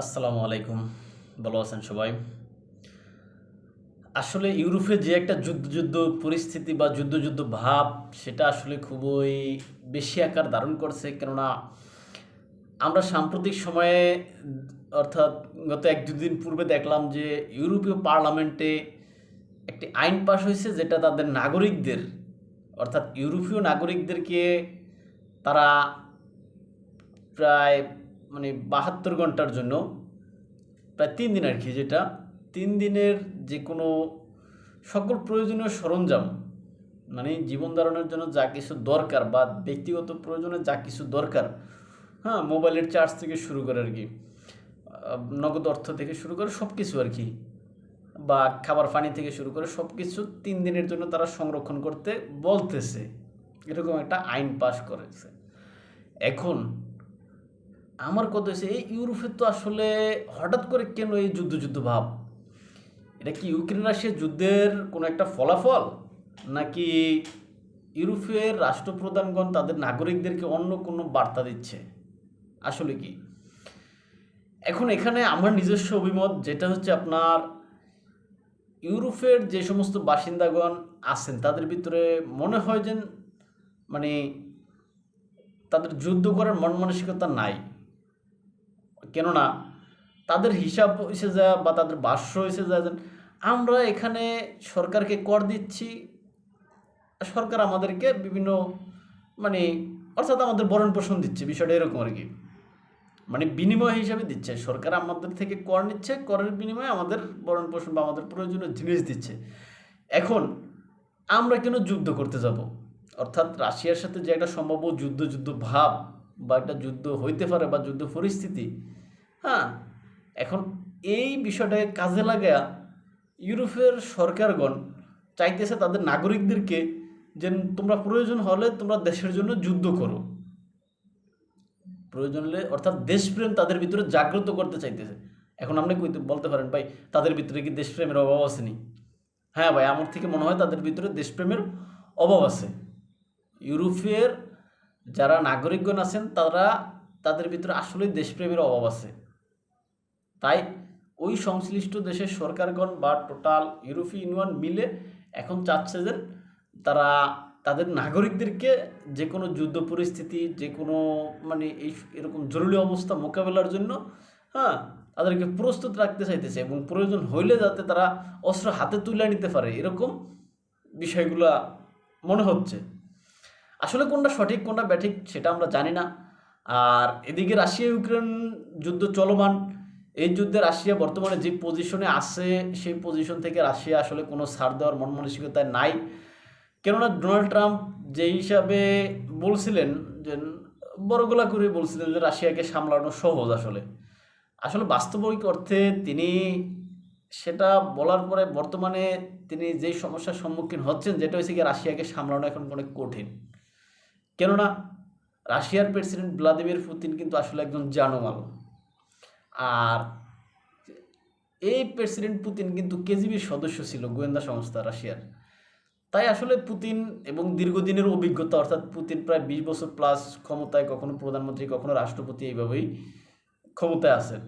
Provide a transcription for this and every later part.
আসসালামু আলাইকুম। ভালো আছেন সবাই? আসলে ইউরোপে যে একটা যুদ্ধ যুদ্ধ পরিস্থিতি বা যুদ্ধ যুদ্ধ ভাব, সেটা আসলে খুবই বেশি আকার ধারণ করছে। কেননা আমরা সাম্প্রতিক সময়ে অর্থাৎ গত এক দুদিন পূর্বে দেখলাম যে ইউরোপীয় পার্লামেন্টে একটি আইন পাশ হয়েছে, যেটা তাদের নাগরিকদের, অর্থাৎ ইউরোপীয় নাগরিকদেরকে তারা প্রায় মানে বাহাত্তর ঘণ্টার জন্য প্রায় তিন দিন আর কি, যেটা তিন দিনের যে কোনো সকল প্রয়োজনীয় সরঞ্জাম মানে জীবন ধারণের জন্য যা কিছু দরকার বা ব্যক্তিগত প্রয়োজনে যা কিছু দরকার হ্যাঁ মোবাইলের চার্জ থেকে শুরু করে আর কি নগদ অর্থ থেকে শুরু করে সব কিছু আর কি, বা খাবার পানি থেকে শুরু করে সব কিছু তিন দিনের জন্য তারা সংরক্ষণ করতে বলতেছে। এরকম একটা আইন পাশ করেছে। এখন আমার কথা হচ্ছে এই ইউরোপে তো আসলে হঠাৎ করে কেন এই যুদ্ধ যুদ্ধ ভাব? এটা কি ইউক্রেন রাশিয়া যুদ্ধের কোনো একটা ফলাফল? নাকি ইউরোপের রাষ্ট্রপ্রধানগণ তাদের নাগরিকদেরকে অন্য কোনো বার্তা দিচ্ছে? আসলে কি? এখন এখানে আমার নিজস্ব অভিমত, যেটা হচ্ছে আপনার ইউরোপের যে সমস্ত বাসিন্দাগণ আছেন, তাদের ভিতরে মনে হয় যে মানে তাদের যুদ্ধ করার মন মানসিকতা নাই। কেননা তাদের হিসাব এসে যা বা তাদের ভাষ্য এসে যা আমরা এখানে সরকারকে কর দিচ্ছি, সরকার আমাদেরকে বিভিন্ন মানে অর্থাৎ আমাদের ভরণ পোষণ দিচ্ছে, বিষয়টা এরকম আর কি। মানে বিনিময় হিসাবে দিচ্ছে, সরকার আমাদের থেকে কর নিচ্ছে, করের বিনিময়ে আমাদের ভরণ পোষণ বা আমাদের প্রয়োজনীয় জিনিস দিচ্ছে। এখন আমরা কেন যুদ্ধ করতে যাব? অর্থাৎ রাশিয়ার সাথে যে একটা সম্ভাব্য যুদ্ধ যুদ্ধ ভাব বা একটা যুদ্ধ হইতে পারে বা যুদ্ধ পরিস্থিতি হ্যাঁ এখন এই বিষয়টাকে কাজে লাগা ইউরোপের সরকারগণ চাইতেছে তাদের নাগরিকদেরকে যে তোমরা প্রয়োজন হলে তোমরা দেশের জন্য যুদ্ধ করো। প্রয়োজন হলে অর্থাৎ দেশপ্রেম তাদের ভিতরে জাগ্রত করতে চাইতেছে। এখন আপনি বলতে পারেন, ভাই, তাদের ভিতরে কি দেশপ্রেমের অভাব আসেনি হ্যাঁ ভাই, আমার থেকে মনে হয় তাদের ভিতরে দেশপ্রেমের অভাব আছে। ইউরোপের যারা নাগরিকগণ আছেন, তারা তাদের ভিতরে আসলেই দেশপ্রেমের অভাব আছে। তাই ওই সংশ্লিষ্ট দেশের সরকারগণ বা টোটাল ইউরোপীয় ইউনিয়ন মিলে এখন চাচ্ছে যে তারা তাদের নাগরিকদেরকে যে কোনো যুদ্ধ পরিস্থিতি, যে কোনো মানে এই এরকম জরুরি অবস্থা মোকাবেলার জন্য হ্যাঁ তাদেরকে প্রস্তুত রাখতে চাইতেছে এবং প্রয়োজন হইলে যাতে তারা অস্ত্র হাতে তুলে নিতে পারে, এরকম বিষয়গুলা মনে হচ্ছে। আসলে কোনটা সঠিক, কোনটা ব্যাঠিক সেটা আমরা জানি না। আর এদিকে রাশিয়া ইউক্রেন যুদ্ধ চলমান। এই যুদ্ধে রাশিয়া বর্তমানে যে পজিশনে আছে, সেই পজিশন থেকে রাশিয়া আসলে কোনো ছাড় দেওয়ার মন মানসিকতায় নাই। কেননা ডোনাল্ড ট্রাম্প যে হিসাবে বলছিলেন যে, বড়গোলা করে বলছিলেন যে রাশিয়াকে সামলানো সহজ আসলে। আসলে বাস্তবিক অর্থে তিনি সেটা বলার পরে বর্তমানে তিনি যেই সমস্যার সম্মুখীন হচ্ছেন, যেটা হয়েছে কি রাশিয়াকে সামলানো এখন অনেক কঠিন। কেননা রাশিয়ার প্রেসিডেন্ট ভ্লাদিমির পুতিন কিন্তু আসলে একজন জানোমাল। আর এই প্রেসিডেন্ট পুতিন কিন্তু কেজিবির সদস্য ছিল, গোয়েন্দা সংস্থা রাশিয়ার। তাই আসলে পুতিন এবং দীর্ঘদিনের অভিজ্ঞতা, অর্থাৎ পুতিন প্রায় বিশ বছর প্লাস ক্ষমতায় কখনো প্রধানমন্ত্রী, কখনো রাষ্ট্রপতি এইভাবেই ক্ষমতায় আছেন।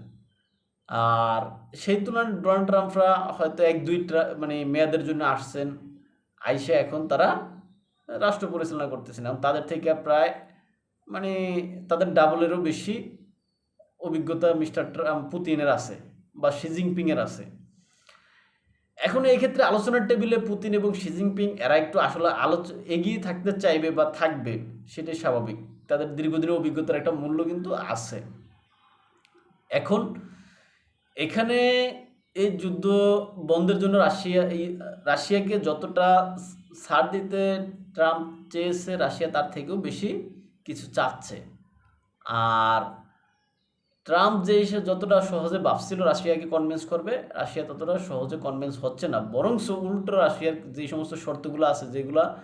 আর সেই তুলনায় ডোনাল্ড ট্রাম্পরা হয়তো এক দুই মানে মেয়াদের জন্য আসছেন, আইসে এখন তারা রাষ্ট্র পরিচালনা করতেছেন এবং তাদের থেকে প্রায় মানে তাদের ডাবলেরও বেশি অভিজ্ঞতা মিস্টার ট্রাম্প পুতিনের আছে বা শি জিনপিংয়ের আছে। এখন এই ক্ষেত্রে আলোচনার টেবিলে পুতিন এবং শি জিনপিং, এরা একটু আসলে আলোচ এগিয়ে থাকতে চাইবে বা থাকবে, সেটাই স্বাভাবিক। তাদের দীর্ঘদিনের অভিজ্ঞতার একটা মূল্য কিন্তু আছে। এখন এখানে এই যুদ্ধ বন্ধের জন্য রাশিয়া এই রাশিয়াকে যতটা ছাড় দিতে ট্রাম্প চেয়েছে রাশিয়া, তার থেকেও বেশি কিছু চাচ্ছে। আর ট্রাম্প যে এসে যতটা সহজে ভাবছিল রাশিয়াকে কনভিন্স করবে, রাশিয়া ততটা সহজে কনভিন্স হচ্ছে না। বরং উল্টো রাশিয়ার যে সমস্ত শর্তগুলো আছে, যেগুলা,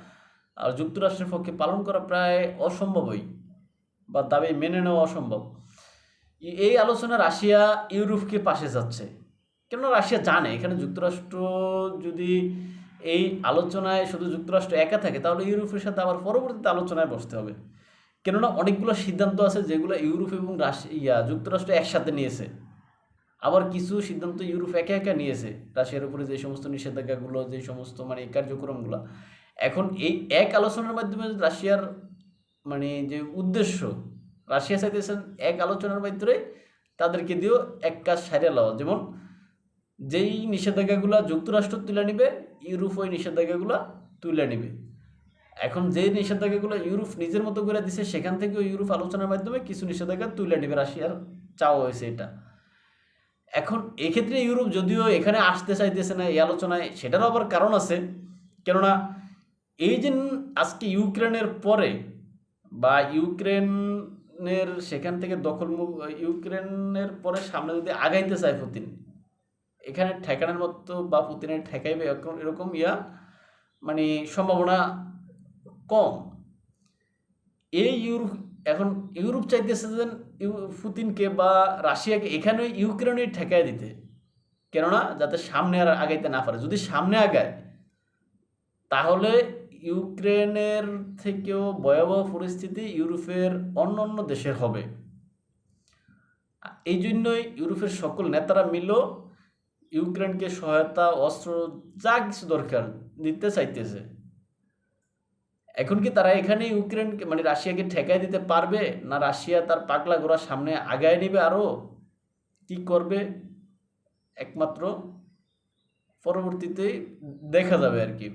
আর যুক্তরাষ্ট্রের পক্ষে পালন করা প্রায় অসম্ভবই বা দাবি মেনে নেওয়া অসম্ভব। এই- আলোচনা রাশিয়া ইউরোপকে পাশে যাচ্ছে। কেন রাশিয়া জানে, এখানে যুক্তরাষ্ট্র যদি এই আলোচনায় শুধু যুক্তরাষ্ট্র একা থাকে, তাহলে ইউরোপের সাথে আবার পরবর্তীতে আলোচনায় বসতে হবে। কেননা অনেকগুলো সিদ্ধান্ত আছে যেগুলো ইউরোপ এবং রাশিয়া যুক্তরাষ্ট্র একসাথে নিয়েছে। আবার কিছু সিদ্ধান্ত ইউরোপ একা একা নিয়েছে। রাশিয়ার উপরে যে সমস্ত নিষেধাজ্ঞাগুলো, যে সমস্ত মানে কার্যক্রমগুলো। এখন এই এক আলোচনার মাধ্যমে রাশিয়ার মানে যে উদ্দেশ্য, রাশিয়া চাইতেছেন এক আলোচনার মাধ্যমে তাদেরকে দিয়েও এক কাজ সারিয়ে লওয়া যেমন, যেই নিষেধাজ্ঞাগুলো যুক্তরাষ্ট্র তুলে নিবে ইউরোপ ওই নিষেধাজ্ঞাগুলো তুলে নিবে। এখন যে নিষেধাজ্ঞাগুলো ইউরোপ নিজের মতো করে দিছে, সেখান থেকেও ইউরোপ আলোচনার মাধ্যমে কিছু নিষেধাজ্ঞা তুলে নেবে রাশিয়ার। চাওয়া হয়েছে এটা। এখন এক্ষেত্রে ইউরোপ যদিও এখানে আসতে চাইতেছে না এই আলোচনায়, সেটারও আবার কারণ আছে। কেননা এই যে আজকে ইউক্রেনের পরে বা ইউক্রেনের সেখান থেকে দখল ইউক্রেনের পরে সামনে যদি আগাইতে চায় পুতিন এখানে ঠেকানোর মতো বা পুতিনের ঠেকাইবে এরকম এরকম ইয়া মানে সম্ভাবনা কম। এই ইউরোপ, এখন ইউরোপ চাইতেছে যে পুতিনকে বা রাশিয়াকে এখানে ইউক্রেনে ঠেকায় দিতে। কেননা যাতে সামনে আর আগাইতে না পারে। যদি সামনে আগায়, তাহলে ইউক্রেনের থেকেও ভয়াবহ পরিস্থিতি ইউরোপের অন্য অন্য দেশের হবে। এই জন্যই ইউরোপের সকল নেতারা মিল ইউক্রেনকে সহায়তা, অস্ত্র, যা কিছু দরকার দিতে চাইতেছে। এখন কি তারা এখানে ইউক্রেনকে মানে রাশিয়াকে ঠেকায় দিতে পারবে? না রাশিয়া তার পাগলা ঘোড়া সামনে আগায় নিবে আরও কি করবে? একমাত্র পরবর্তীতে দেখা যাবে আর কি।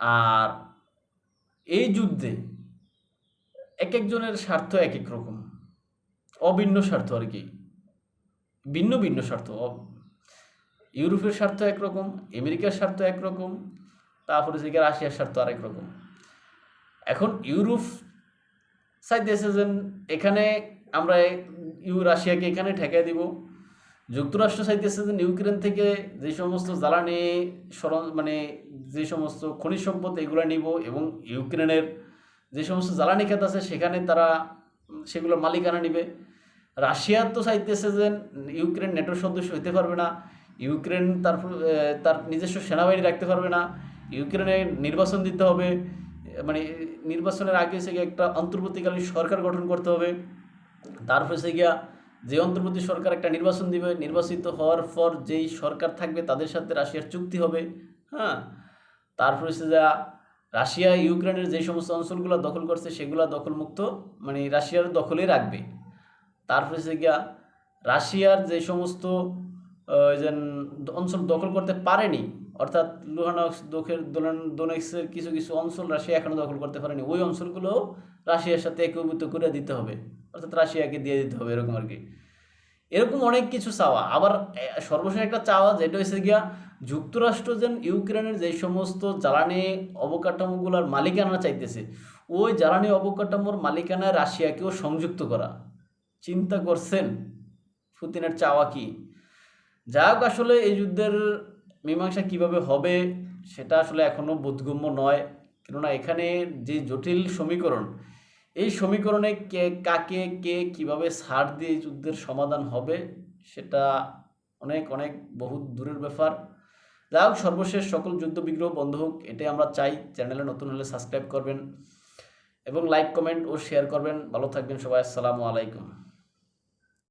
আর এই যুদ্ধে এক একজনের স্বার্থ এক এক রকম। অভিন্ন স্বার্থ আর কি। ভিন্ন ভিন্ন স্বার্থ ইউরোপের স্বার্থ একরকম, আমেরিকার স্বার্থ একরকম, তারপরে যে রাশিয়ার স্বার্থ আরেক রকম। এখন ইউরোপ চাইতেছে যে এখানে আমরা ইউ রাশিয়াকে এখানে ঠেকাই দিব। যুক্তরাষ্ট্র চাইতেছে যে ইউক্রেন থেকে যে সমস্ত জ্বালানি সরঞ্জ মানে যে সমস্ত খনিজ সম্পদ এগুলো নিব এবং ইউক্রেনের যে সমস্ত জ্বালানি খাত আছে সেখানে তারা সেগুলোর মালিকানা নিবে। রাশিয়া তো চাইতেছে যে ইউক্রেন নেটোর সদস্য হতে পারবে না। ইউক্রেন তার তার নিজস্ব সেনাবাহিনী রাখতে পারবে না। ইউক্রেনে নির্বাচন দিতে হবে। মানে নির্বাচনের আগে সে একটা অন্তর্বর্তীকালীন সরকার গঠন করতে হবে। তারপরে সে গিয়া যে অন্তর্বর্তী সরকার একটা নির্বাচন দিবে, নির্বাচিত হওয়ার পর যেই সরকার থাকবে তাদের সাথে রাশিয়ার চুক্তি হবে। হ্যাঁ? তারপরে সে যা রাশিয়া, ইউক্রেনের যে সমস্ত অঞ্চলগুলো দখল করছে সেগুলো দখলমুক্ত মানে রাশিয়ার দখলে রাখবে। তারপরে সে গিয়া রাশিয়ার যে সমস্ত যে অঞ্চল দখল করতে পারেনি, অর্থাৎ লুহানক্স দখের দোনেক্সের কিছু কিছু অঞ্চল রাশিয়া এখনও দখল করতে পারেনি। ওই অঞ্চলগুলো রাশিয়ার সাথে একীভূত করে দিতে হবে, অর্থাৎ রাশিয়াকে দিয়ে দিতে হবে, এরকম আর কি। এরকম অনেক কিছু চাওয়া। আবার সর্বশেষ একটা চাওয়া যেটা হয়েছে গিয়া, যুক্তরাষ্ট্র যেন ইউক্রেনের যে সমস্ত জ্বালানি অবকাঠামোগুলোর মালিকানা চাইতেছে, ওই জ্বালানি অবকাঠামোর মালিকানায় রাশিয়াকেও সংযুক্ত করা। চিন্তা করছেন? পুতিনের চাওয়া কি? যাই হোক আসলে এই যুদ্ধের মীমাংসা কীভাবে হবে সেটা আসলে এখনও বোধগম্য নয়। কেননা এখানে যে জটিল সমীকরণ, এই সমীকরণে কে, কাকে, কে কীভাবে ছাড় দিয়ে এই যুদ্ধের সমাধান হবে সেটা অনেক অনেক বহু দূরের ব্যাপার। যাই হোক সর্বশেষ সকল যুদ্ধ বিগ্রহ বন্ধ হোক, এটাই আমরা চাই। চ্যানেলে নতুন হলে সাবস্ক্রাইব করবেন এবং লাইক, কমেন্ট ও শেয়ার করবেন। ভালো থাকবেন সবাই, আসসালামু আলাইকুম।